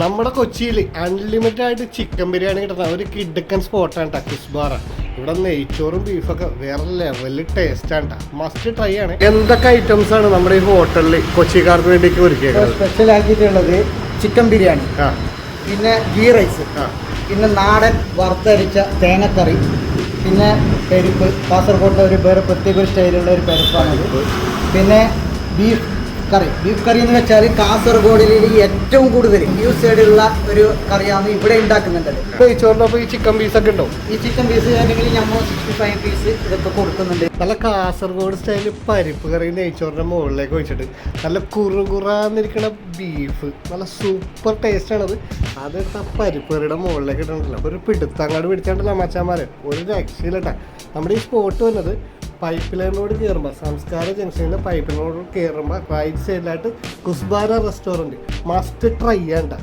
നമ്മുടെ കൊച്ചിയിൽ അൺലിമിറ്റഡ് ആയിട്ട് ചിക്കൻ ബിരിയാണി കിട്ടുന്ന ഒരു കിഡക്കൻ സ്പോട്ടാണ് ടക്കിസ് ബാർ ഇവിടെ നെയ്ച്ചോറും ബീഫൊക്കെ വേറെ ലെവലിൽ ടേസ്റ്റ് ആണ് മസ്റ്റ് ട്രൈ ആണ്. എന്തൊക്കെ ഐറ്റംസ് ആണ് നമ്മുടെ ഈ ഹോട്ടലിൽ കൊച്ചിക്കാർക്ക് വേണ്ടി ഒരുക്കിയത് സ്പെഷ്യൽ ആക്കിയിട്ടുള്ളത് ചിക്കൻ ബിരിയാണി. പിന്നെ ഗീ റൈസ് പിന്നെ നാടൻ വറുത്തരിച്ച തേങ്ങക്കറി പിന്നെ പെരുപ്പ്. കാസർഗോഡിലെ ഒരു വേറെ പ്രത്യേക സ്റ്റൈലുള്ള ഒരു പെരുപ്പാണ് പിന്നെ ബീഫ് കറി. ബീഫ് കറി എന്ന് വെച്ചാൽ കാസർഗോഡിൽ ഏറ്റവും കൂടുതൽ ന്യൂ സൈഡിലുള്ള ഒരു കറിയാണ് ഇവിടെ ഉണ്ടാക്കുന്നുണ്ടല്ലോ നെയ്ച്ചോറിനൊപ്പം ഈ ചിക്കൻ പീസ് ഒക്കെ ഉണ്ടോ? ഈ ചിക്കൻ പീസ് അല്ലെങ്കിൽ ഞമ്മ സിക്സ്റ്റി ഫൈവ് പീസ് ഇതൊക്കെ കൊടുക്കുന്നുണ്ട്. നല്ല കാസർഗോഡ് സ്റ്റൈലിൽ പരിപ്പ് കറി നെയ്ച്ചോറിന്റെ മുകളിലേക്ക് വെച്ചിട്ട് നല്ല കുറുകുറാന്നിരിക്കണ ബീഫ് നല്ല സൂപ്പർ ടേസ്റ്റ് ആണത്. അതെടുത്ത് ആ പരിപ്പ് കറിയുടെ മുകളിലേക്ക് ഇടണ്ടല്ലോ ഒരു പിടുത്തങ്ങാട് പിടിച്ചാണ്ടല്ലോ മച്ചാമാരെ ഒരു രക്ഷയിലട്ടാ നമ്മുടെ ഈ സ്പോട്ട് വന്നത് പൈപ്പ് ലൈനോട് കയറുമ്പോൾ സംസ്കാര ജംഗ്ഷനിൽ പൈപ്പ് ലൈനോട് കയറുമ്പോൾ റൈറ്റ് സൈഡിലായിട്ട് കുസ്ബാര റെസ്റ്റോറന്റ് മസ്റ്റ് ട്രൈ ചെയ്യണ്ട